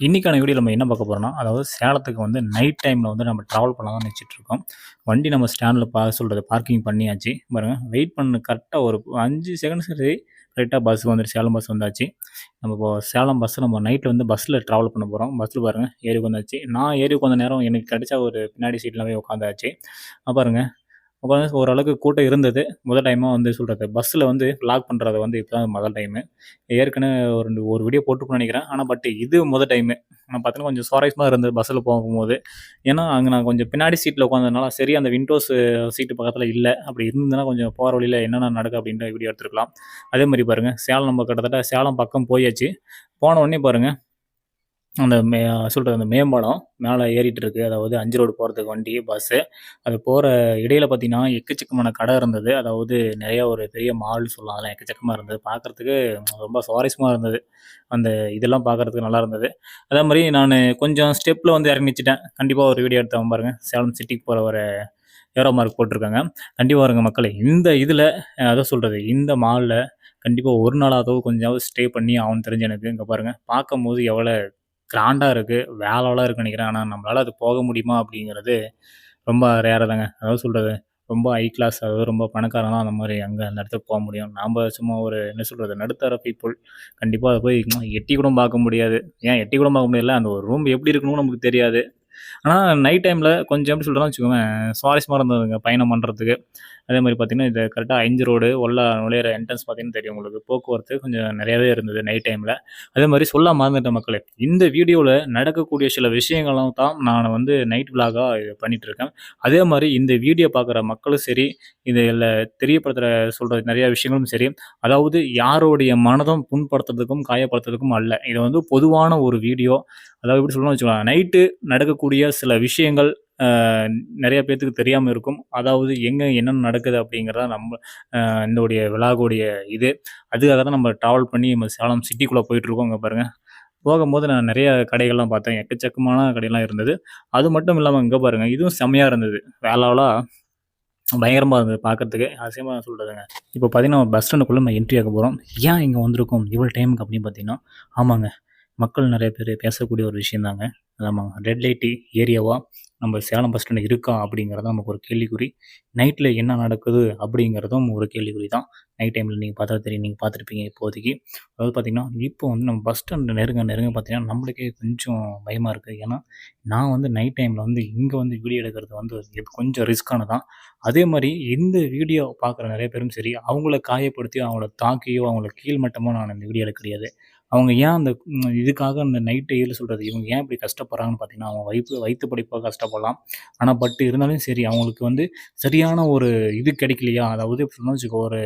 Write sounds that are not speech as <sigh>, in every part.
இன்றைக்கான வீடியோ நம்ம என்ன பார்க்க போகிறோம்னா அதாவது சேலத்துக்கு வந்து நைட் டைமில் வந்து நம்ம ட்ராவல் பண்ணலாம் நினச்சிட்ருக்கோம் வண்டி நம்ம ஸ்டாண்டில் பா சொல்கிறது பார்க்கிங் பண்ணியாச்சு. பாருங்கள் வெயிட் பண்ண கரெக்டாக ஒரு அஞ்சு செகண்ட் சரி கரெக்டாக பஸ் வந்துட்டு சேலம் பஸ் வந்தாச்சு. நம்ம இப்போ சேலம் பஸ்ஸில் நம்ம நைட்டில் வந்து பஸ்ஸில் ட்ராவல் பண்ண போகிறோம் பஸ்ஸில் பாருங்கள் ஏறி உட்காந்தாச்சு நான் ஏறி உட்காந்த நேரம் எனக்கு கிடைச்சா ஒரு பின்னாடி சீட்டில் போய் உட்காந்தாச்சு பாருங்கள் உட்காந்து ஓரளவுக்கு கூட்டம் இருந்தது. முதல் டைமாக வந்து சொல்கிறது பஸ்ஸில் வந்து லாக் பண்ணுறது வந்து இப்போ தான் முதல் டைமு ஏற்கனவே ஒரு ரெண்டு ஒரு வீடியோ போட்டுருப்பேன்னு நினைக்கிறேன். ஆனால் பட் இது முதல் டைமு நான் பார்த்தீங்கன்னா கொஞ்சம் சுவாரஸ்யமாக இருந்தது பஸ்ஸில் போகும்போது. ஏன்னா அங்கே நான் கொஞ்சம் பின்னாடி சீட்டில் உட்காந்ததுனால சரி அந்த விண்டோஸ் சீட்டு பக்கத்தில் இல்லை. அப்படி இருந்ததுன்னா கொஞ்சம் போகிற வழியில் என்னென்ன நடக்கு அப்படின்ற வீடியோ எடுத்துருக்கலாம். அதே மாதிரி பாருங்கள் சேலம் நம்ம கிட்டத்தட்ட சேலம் பக்கம் போயாச்சு. போன உடனே பாருங்கள் அந்த மே சொல்கிறது அந்த மேம்பாலம் மேலே ஏறிட்டு இருக்கு அதாவது அஞ்சு ரோடு போகிறதுக்கு வண்டி பஸ்ஸு அது போகிற இடையில் பார்த்தீங்கன்னா எக்கச்சக்கமான கடை இருந்தது. அதாவது நிறையா ஒரு பெரிய மால் சொல்லலாம். அதெல்லாம் எக்கச்சக்கமாக இருந்தது. பார்க்குறதுக்கு ரொம்ப சுவாரஸ்யமாக இருந்தது. அந்த இதெல்லாம் பார்க்குறதுக்கு நல்லா இருந்தது. அதே மாதிரி நான் கொஞ்சம் ஸ்டெப்பில் வந்து இறங்கிச்சிட்டேன் கண்டிப்பாக ஒரு வீடியோ எடுத்தவன் பாருங்க. சேலம் சிட்டிக்கு போகிற ஒரு ஏரோ மார்க் போட்டிருக்காங்க. கண்டிப்பாக வருங்க மக்களை. இந்த இதில் அதான் சொல்கிறது இந்த மாலில் கண்டிப்பாக ஒரு நாளாவது கொஞ்சம் ஸ்டே பண்ணி அவன் தெரிஞ்சு எனக்கு இங்கே பாருங்கள் பார்க்கும்போது எவ்வளோ கிராண்டாக இருக்குது வேலைலாம் இருக்குன்னு நினைக்கிறேன். ஆனால் நம்மளால் அது போக முடியுமா அப்படிங்கிறது ரொம்ப ரேராக தாங்க. அதாவது சொல்கிறது ரொம்ப ஹை கிளாஸ் அதாவது ரொம்ப பணக்காரங்க அந்த மாதிரி அங்கே அந்த இடத்துக்கு போக முடியும். நாம் சும்மா ஒரு என்ன சொல்கிறது நடுத்தர பீப்புள் கண்டிப்பாக அதை போய் எட்டி கூட பார்க்க முடியாது. ஏன் எட்டி கூட பார்க்க முடியல? அந்த ஒரு ரூம் எப்படி இருக்கணும்னு நமக்கு தெரியாது. ஆனால் நைட் டைமில் கொஞ்சம் எப்படி சொல்கிறேன்னு வச்சுக்கோங்க சுவாரஸ்யமாக இருந்ததுங்க பயணம் பண்ணுறதுக்கு அதே மாதிரி பார்த்திங்கன்னா இது கரெக்டாக அஞ்சு ரோடு ஒல்லா நுழையிற என்ட்ரன்ஸ் பார்த்தீங்கன்னா தெரியும் உங்களுக்கு. போக்குவரத்து கொஞ்சம் நிறையாவே இருந்தது நைட் டைமில் அதே மாதிரி சொல்ல மறந்துட்ட மக்களே. இந்த வீடியோவில் நடக்கக்கூடிய சில விஷயங்களும் தான் நான் வந்து நைட் விலாகாக பண்ணிகிட்ருக்கேன் அதே மாதிரி இந்த வீடியோ பார்க்குற மக்களும் சரி இதில் தெரியப்படுத்துகிற சொல்கிற நிறையா விஷயங்களும் சரி அதாவது யாருடைய மனதும் புண்படுத்துறதுக்கும் காயப்படுத்துறதுக்கும் அல்ல. இது வந்து பொதுவான ஒரு வீடியோ அதாவது எப்படி சொல்லணும்னு வச்சுக்கலாம் நைட்டு நடக்கக்கூடிய சில விஷயங்கள் நிறைய பேர்த்துக்கு தெரியாமல் இருக்கும். அதாவது எங்கே என்னென்ன நடக்குது அப்படிங்கிறத நம்ம இந்தோடைய விழாவுடைய இது. அதுக்காக தான் நம்ம ட்ராவல் பண்ணி நம்ம சேலம் சிட்டிக்குள்ளே போயிட்டுருக்கோம் அங்கே பாருங்கள் போகும்போது நான் நிறைய கடைகள்லாம் பார்த்தேன். எக்கச்சக்கமான கடையெல்லாம் இருந்தது. அது மட்டும் இல்லாமல் இங்கே பாருங்கள் இதுவும் செம்மையாக இருந்தது. வேலாவெலாம் பயங்கரமாக இருந்தது பார்க்குறதுக்கு. அசியமாக சொல்கிறதுங்க இப்போ பார்த்தீங்கன்னா பஸ் ஸ்டாண்டுக்குள்ளே நம்ம என்ட்ரி ஆக போகிறோம் ஏன் இங்கே வந்திருக்கோம்? இவ்வளோ டைமுக்கு அப்படின்னு பார்த்தீங்கன்னா ஆமாங்க. மக்கள் நிறைய பேர் பேசக்கூடிய ஒரு விஷயந்தாங்க. நம்ம ஆமாங்க ரெட் லைட்டு ஏரியாவாக நம்ம சேலம் பஸ் ஸ்டாண்டு இருக்கா அப்படிங்கிறதும் நமக்கு ஒரு கேள்விக்குறி. நைட்டில் என்ன நடக்குது அப்படிங்கிறதும் ஒரு கேள்விக்குறி தான். நைட் டைமில் நீங்கள் பார்த்தா தெரியும். நீங்கள் பார்த்துருப்பீங்க இப்போதைக்கு. அதாவது பார்த்திங்கன்னா இப்போ வந்து நம்ம பஸ் ஸ்டாண்டு நெருங்க நெருங்க பார்த்தீங்கன்னா நம்மளுக்கே கொஞ்சம் பயமாக இருக்குது ஏன்னா நான் வந்து நைட் டைமில் வந்து இங்கே வந்து வீடியோ எடுக்கிறது வந்து கொஞ்சம் ரிஸ்க்கானதான் அதே மாதிரி இந்த வீடியோ பார்க்குற நிறைய பேரும் சரி அவங்கள காயப்படுத்தியோ அவங்கள தாக்கியோ அவங்கள கீழ்மட்டமோ நான் இந்த வீடியோவில் கிடையாது. அவங்க ஏன் அந்த இதுக்காக அந்த நைட் டெய்லி சொல்கிறது இவங்க ஏன் இப்படி கஷ்டப்படுறாங்கன்னு பார்த்தீங்கன்னா அவங்க வயிற்று வயிற்று படிப்பாக கஷ்டப்படலாம். ஆனால் பட் இருந்தாலும் சரி அவங்களுக்கு வந்து சரியான ஒரு இது கிடைக்கலையா? அதாவது சொன்னால் வச்சுக்கோ ஒரு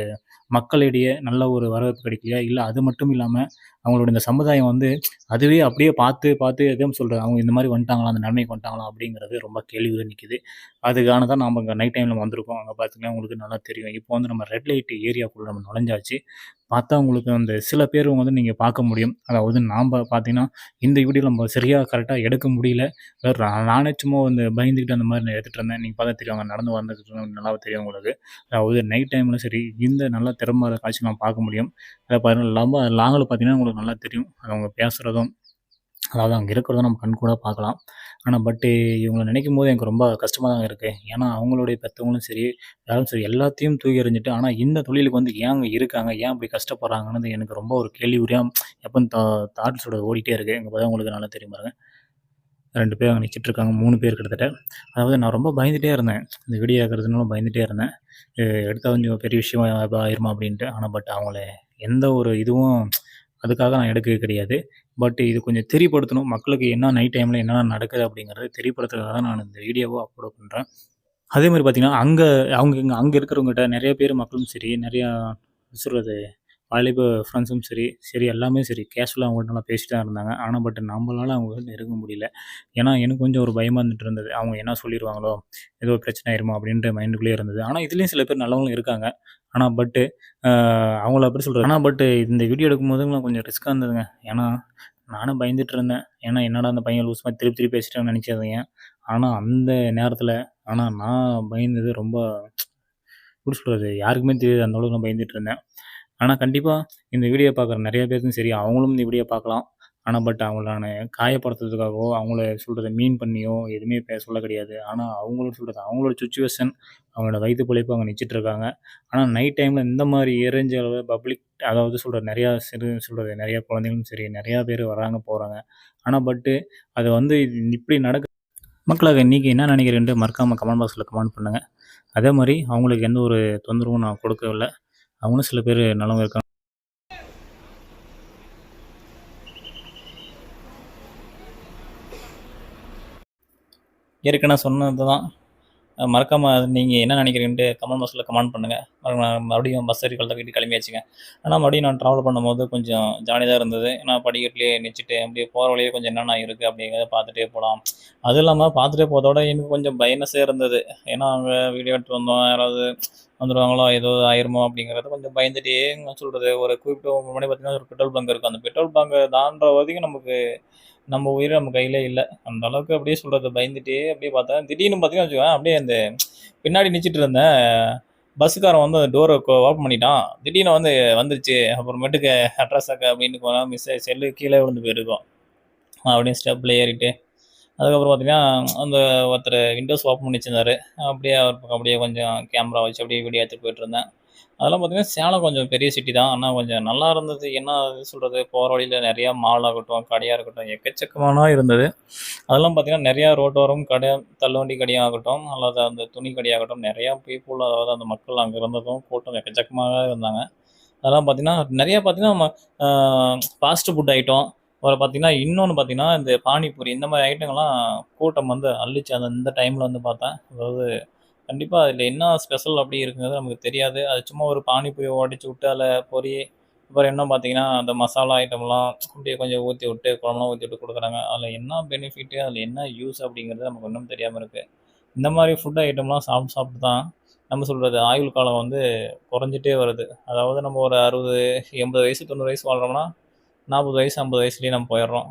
மக்களிடையே நல்ல ஒரு வரவேற்பு கிடைக்கலையா? இல்லை அது மட்டும் இல்லாமல் அவங்களோட இந்த சமுதாயம் வந்து அதுவே அப்படியே பார்த்து பார்த்து எதுவும் சொல்கிறது அவங்க இந்த மாதிரி வந்துட்டாங்களா? அந்த நன்மைக்கு வந்துட்டாங்களா? அப்படிங்கிறது ரொம்ப கேள்வியில் நிற்கிது அதுக்கான தான் நம்ம இங்கே நைட் டைமில் வந்திருக்கோம். அங்கே பார்த்தீங்கன்னா உங்களுக்கு நல்லா தெரியும். இப்போ வந்து நம்ம ரெட் லைட் ஏரியாக்குள்ளே நம்ம நுழைஞ்சாச்சு. பார்த்தா உங்களுக்கு அந்த சில பேர் வந்து நீங்கள் பார்க்க முடியும். அதாவது நாம் பார்த்தீங்கன்னா இந்த வீடியோ நம்ம சரியாக கரெக்டாக எடுக்க முடியல. நானே சும்மா வந்து பயந்துக்கிட்டு அந்த மாதிரி நான் எடுத்துகிட்டு இருந்தேன். நீங்கள் பார்த்தா தெரியும் அங்கே நடந்து வந்துட்டு நல்லா தெரியும் உங்களுக்கு. அதாவது நைட் டைமில் சரி இந்த நல்லா திறமை காட்சி நான் பார்க்க முடியும். அதை பாருங்கள் ரொம்ப லாங்கில் பார்த்தீங்கன்னா உங்களுக்கு நல்லா தெரியும். அவங்க பேசுகிறதும் அதாவது அங்கே இருக்கிறத நம்ம கண் கூட பார்க்கலாம். ஆனால் பட்டு இவங்கள நினைக்கும் போது எனக்கு ரொம்ப கஷ்டமாக தான் இருக்குது ஏன்னா அவங்களுடைய பெற்றவங்களும் சரி யாரும் சரி எல்லாத்தையும் தூக்கி எறிஞ்சிட்டு ஆனால் இந்த தொழிலுக்கு வந்து ஏன் அங்கே இருக்காங்க? ஏன் அப்படி கஷ்டப்படுறாங்கன்னு எனக்கு ரொம்ப ஒரு கேள்விக்குறியாக எப்போ தா தாட்ஸோட ஓடிட்டே இருக்குது எங்கள் பார்த்தா உங்களுக்கு நல்லா தெரியும் பாருங்க. ரெண்டு பேர் அங்கே நிற்கிட்டு மூணு பேர் கிட்டத்தட்ட. அதாவது நான் ரொம்ப பயந்துகிட்டே இருந்தேன். இந்த வீடியோ ஆகிறதுனால பயந்துகிட்டே இருந்தேன். எடுத்தால் கொஞ்சம் பெரிய விஷயம் ஆயிருமா அப்படின்ட்டு. ஆனால் பட் அவங்கள எந்த ஒரு இதுவும் அதுக்காக நான் எடுக்க கிடையாது. பட் இது கொஞ்சம் தெரியப்படுத்தணும். மக்களுக்கு என்ன நைட் டைமில் என்னென்ன நடக்குது அப்படிங்கிறத தெரியப்படுத்துறதுக்காக தான் நான் இந்த வீடியோவை அப்லோட் பண்ணுறேன் அதே மாதிரி பார்த்திங்கன்னா அங்கே அவங்க இங்கே அங்கே இருக்கிறவங்ககிட்ட நிறைய பேர் மக்களும் சரி நிறையா சொல்கிறது வாலிப ஃப்ரெண்ட்ஸும் சரி சரி எல்லாமே சரி. கேஷுவலாக அவங்கள்ட்ட நல்லா பேசிட்டு தான் இருந்தாங்க. ஆனால் பட் நம்மளால் அவங்க நெருங்க முடியல. ஏன்னா எனக்கு கொஞ்சம் ஒரு பயமாக இருந்துட்டு இருந்தது. அவங்க என்ன சொல்லிடுவாங்களோ ஏதோ பிரச்சனை ஆயிருமோ அப்படின்ற மைண்டுக்குள்ளேயே இருந்தது. ஆனால் இதுலேயும் சில பேர் நல்லவங்களும் இருக்காங்க. ஆனால் பட்டு அவங்கள அப்படி சொல்கிறாங்க ஆனால் பட்டு இந்த வீடியோ எடுக்கும்போது கொஞ்சம் ரிஸ்க்காக இருந்ததுங்க. ஏன்னா நானும் பயந்துட்டு இருந்தேன். ஏன்னா என்னடா அந்த பையன் லூஸ் மாதிரி திருப்பி திருப்பி பேசிட்டேன்னு நினச்சதுங்க ஆனால் அந்த நேரத்தில் ஆனால் நான் பயந்தது ரொம்ப எப்படி சொல்கிறது யாருக்குமே தெரியாது. அந்த அளவுக்கு நான் பயந்துட்டு இருந்தேன். ஆனால் கண்டிப்பாக இந்த வீடியோ பார்க்குற நிறைய பேருக்கும் சரி அவங்களும் இந்த வீடியோ பார்க்கலாம். ஆனால் பட் அவங்கள நான் காயப்படுத்துறதுக்காகவோ அவங்கள சொல்கிறத மீன் பண்ணியோ எதுவுமே பேச சொல்ல கிடையாது. ஆனால் அவங்களும் சொல்கிறது அவங்களோட சுச்சுவேஷன் அவங்களோட வயிற்று பிழைப்பு அவங்க நிச்சிட்ருக்காங்க ஆனால் நைட் டைமில் இந்த மாதிரி எரிஞ்ச அளவு பப்ளிக் அதாவது சொல்கிற நிறையா சிறு சொல்கிறது நிறையா குழந்தைங்களும் சரி நிறையா பேர் வராங்க போகிறாங்க ஆனால் பட்டு அது வந்து இப்படி நடக்க மக்களாக இன்றைக்கி என்ன நினைக்கிறேன்ட்டு மறக்காமல் கமெண்ட் பாக்ஸில் கமெண்ட் பண்ணுங்கள் அதே மாதிரி அவங்களுக்கு எந்த ஒரு தொந்தரவும் நான் கொடுக்கவில்லை. அவங்களும் சில பேர் நலவும் இருக்காங்க. ஏற்கனவே சொன்னது தான் மறக்காமல் நீங்கள் என்ன நினைக்கிறீங்கன்ட்டு கமெண்ட் பாக்ஸில் கமெண்ட் பண்ணுங்கள் மறுபடியும் பஸ் ஏறி கலந்த கிளம்பியாச்சுங்க ஆனால் மறுபடியும் நான் ட்ராவல் பண்ணும்போது கொஞ்சம் ஜாலியாக இருந்தது. ஏன்னா படிக்கட்டிலே நிச்சிட்டு அப்படியே போகிற வழியே கொஞ்சம் என்னென்ன இருக்குது அப்படிங்கிறத பார்த்துட்டே போகலாம் அதுவும் இல்லாமல் பார்த்துட்டே போகிறதோட எனக்கு கொஞ்சம் பயனஸே இருந்தது. ஏன்னா அங்கே வீடியோ எடுத்து வந்தோம். யாராவது வந்துடுவாங்களோ ஏதோ ஆயிருமோ அப்படிங்கிறத கொஞ்சம் பயந்துட்டே என்ன சொல்கிறது ஒரு குறிப்பிட்ட ஒரு மணி பார்த்தீங்கன்னா ஒரு பெட்ரோல் பங்க் இருக்கும். அந்த பெட்ரோல் பங்கை தாண்டுற வரைக்கும் நமக்கு நம்ம உயிர் நம்ம கையில் இல்லை. அந்த அளவுக்கு அப்படியே சொல்கிறது பயந்துட்டே அப்படியே பார்த்தேன் திடீர்னு பார்த்தீங்கன்னா வச்சுக்கோங்க அப்படியே அந்த பின்னாடி நிச்சிட்டு இருந்தேன் பஸ்ஸுக்காரன் வந்து அந்த டோரை ஓப்பன் பண்ணிட்டான். திடீர்னு வந்து வந்துருச்சு. அப்புறமேட்டுக்கு அட்ரஸாக்க அப்படின்னு போனால் மிஸ் செல்லு கீழே விழுந்து போயிருக்கோம். அப்படியே ஸ்டெப்பில் ஏறிட்டு அதுக்கப்புறம் பார்த்தீங்கன்னா அந்த ஒருத்தர் விண்டோஸ் ஓப்பன் பண்ணி வச்சிருந்தாரு. அப்படியே அவர் பக்கம் அப்படியே கொஞ்சம் கேமரா வச்சு அப்படியே வீடியோ எடுத்துகிட்டு போயிட்டுருந்தேன் அதெல்லாம் பார்த்தீங்கன்னா சேலம் கொஞ்சம் பெரிய சிட்டி தான். ஆனால் கொஞ்சம் நல்லா இருந்தது. என்ன சொல்கிறது போகிற வழியில் நிறையா மால் ஆகட்டும் கடையாக இருக்கட்டும் எக்கச்சக்கமான இருந்தது. அதெல்லாம் பார்த்தீங்கன்னா நிறையா ரோட்டோரம் கடை தள்ளுவண்டி கடையாக ஆகட்டும் அல்லது அந்த துணி கடையாகட்டும் நிறையா பீப்புள் அதாவது அந்த மக்கள் அங்கே இருந்ததும் கூட்டம் எக்கச்சக்கமாக இருந்தாங்க. அதெல்லாம் பார்த்தீங்கன்னா நிறையா பார்த்தீங்கன்னா ஃபாஸ்ட் ஃபுட் ஐட்டம் அப்புறம் பார்த்தீங்கன்னா இன்னொன்று பார்த்தீங்கன்னா இந்த பானிபூரி இந்த மாதிரி ஐட்டங்கள்லாம் கூட்டம் வந்து அள்ளிச்சு அந்த இந்த டைமில் வந்து பார்த்தேன். அதாவது கண்டிப்பாக அதில் என்ன ஸ்பெஷல் அப்படி இருக்குங்கிறது நமக்கு தெரியாது. அது சும்மா ஒரு பானிபூரி உடச்சி விட்டு அதில் பொரி அப்புறம் இன்னும் பார்த்தீங்கன்னா அந்த மசாலா ஐட்டம்லாம் அப்படியே கொஞ்சம் ஊற்றி விட்டு குழம்புலாம் ஊற்றி விட்டு கொடுக்குறாங்க. அதில் என்ன பெனிஃபிட்டு அதில் என்ன யூஸ் அப்படிங்கிறது நமக்கு இன்னும் தெரியாமல் இருக்குது இந்த மாதிரி ஃபுட் ஐட்டம்லாம் சாப்பிட்டு சாப்பிட்டு தான் நம்ம சொல்கிறது ஆயுள் காலம் வந்து குறைஞ்சிட்டே வருது. அதாவது நம்ம ஒரு அறுபது எண்பது வயசு தொண்ணூறு வயசு வாழ்கிறோம்னா நாற்பது வயசு ஐம்பது வயசுலேயே நம்ம போயிடுறோம்.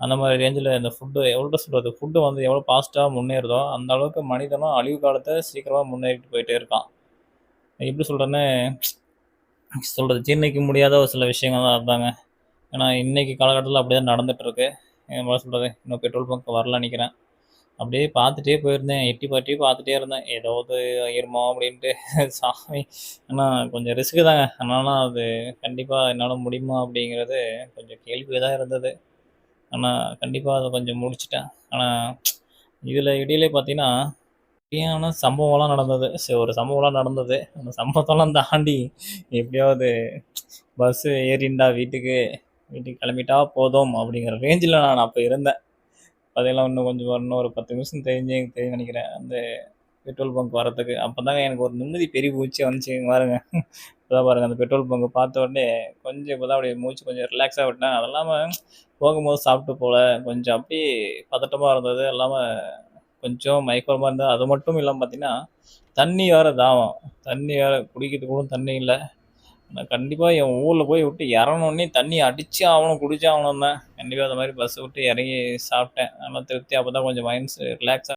அந்த மாதிரி ரேஞ்சில் இந்த ஃபுட்டு எவ்வளோ சொல்கிறது ஃபுட்டு வந்து எவ்வளோ ஃபாஸ்ட்டாக முன்னேறுதோ அந்த அளவுக்கு மனிதனும் அழிவு காலத்தை சீக்கிரமாக முன்னேறிட்டு போயிட்டே இருக்கான். எப்படி சொல்கிறேன்னு சொல்கிறது ஜீர்ணிக்க முடியாத ஒரு சில விஷயங்கள் தான் இருந்தாங்க ஏன்னா இன்றைக்கி காலகட்டத்தில் அப்படி தான் நடந்துகிட்ருக்கு என்ன சொல்கிறது இன்னும் பெட்ரோல் பங்க் வரல நினைக்கிறேன். அப்படியே பார்த்துட்டே போயிருந்தேன். எட்டி பாட்டி பார்த்துட்டே இருந்தேன். ஏதாவது ஆயிருமோ அப்படின்ட்டு. <laughs> சாமி. ஆனால் கொஞ்சம் ரிஸ்க்கு தாங்க. அதனால அது கண்டிப்பாக என்னால் முடியுமா அப்படிங்கிறது கொஞ்சம் கேள்வி தான் இருந்தது. ஆனால் கண்டிப்பாக அதை கொஞ்சம் முடிச்சிட்டேன். ஆனால் இதில் இடையிலே பார்த்தீங்கன்னா சரியான சம்பவம்லாம் நடந்தது. சரி ஒரு சம்பவம்லாம் நடந்தது. அந்த சம்பவத்தெல்லாம் தாண்டி எப்படியாவது பஸ்ஸு ஏறிண்டா வீட்டுக்கு. வீட்டுக்கு கிளம்பிட்டா போதும் அப்படிங்கிற ரேஞ்சில் நான் அப்போ இருந்தேன். அதெல்லாம் இன்னும் கொஞ்சம் இன்னும் ஒரு பத்து நிமிஷம் தெரிஞ்சு தெரியும் நினைக்கிறேன். அந்த பெட்ரோல் பங்க் வரத்துக்கு அப்போ தாங்க எனக்கு ஒரு நிம்மதி பெரிய மூச்சு வந்துச்சு. பாருங்க. <laughs> இப்போதான் பாருங்கள் அந்த பெட்ரோல் பங்க் பார்த்த உடனே கொஞ்சம் இப்போ தான் அப்படியே மூச்சு கொஞ்சம் ரிலாக்ஸாக விட்டேன். அது இல்லாமல் போகும்போது சாப்பிட்டு போல. கொஞ்சம் அப்படியே பதட்டமாக இருந்தது. இல்லாமல் கொஞ்சம் மயக்கமாக இருந்தது. அது மட்டும் இல்லாமல் பார்த்தீங்கன்னா தண்ணி வேறு தாவம். தண்ணி வேறு குடிக்கிறதுக்கு கூட தண்ணி இல்லை. நான் கண்டிப்பாக என் ஊரில் போய் விட்டு இறங்கணுன்னே தண்ணி அடிச்சு ஆகணும் குடிச்சு ஆகணும் தான் கண்டிப்பாக அந்த மாதிரி பஸ்ஸை விட்டு இறங்கி சாப்பிட்டேன். நல்லா திருப்தி அப்போ தான் கொஞ்சம் மைண்ட்ஸ் ரிலாக்ஸாக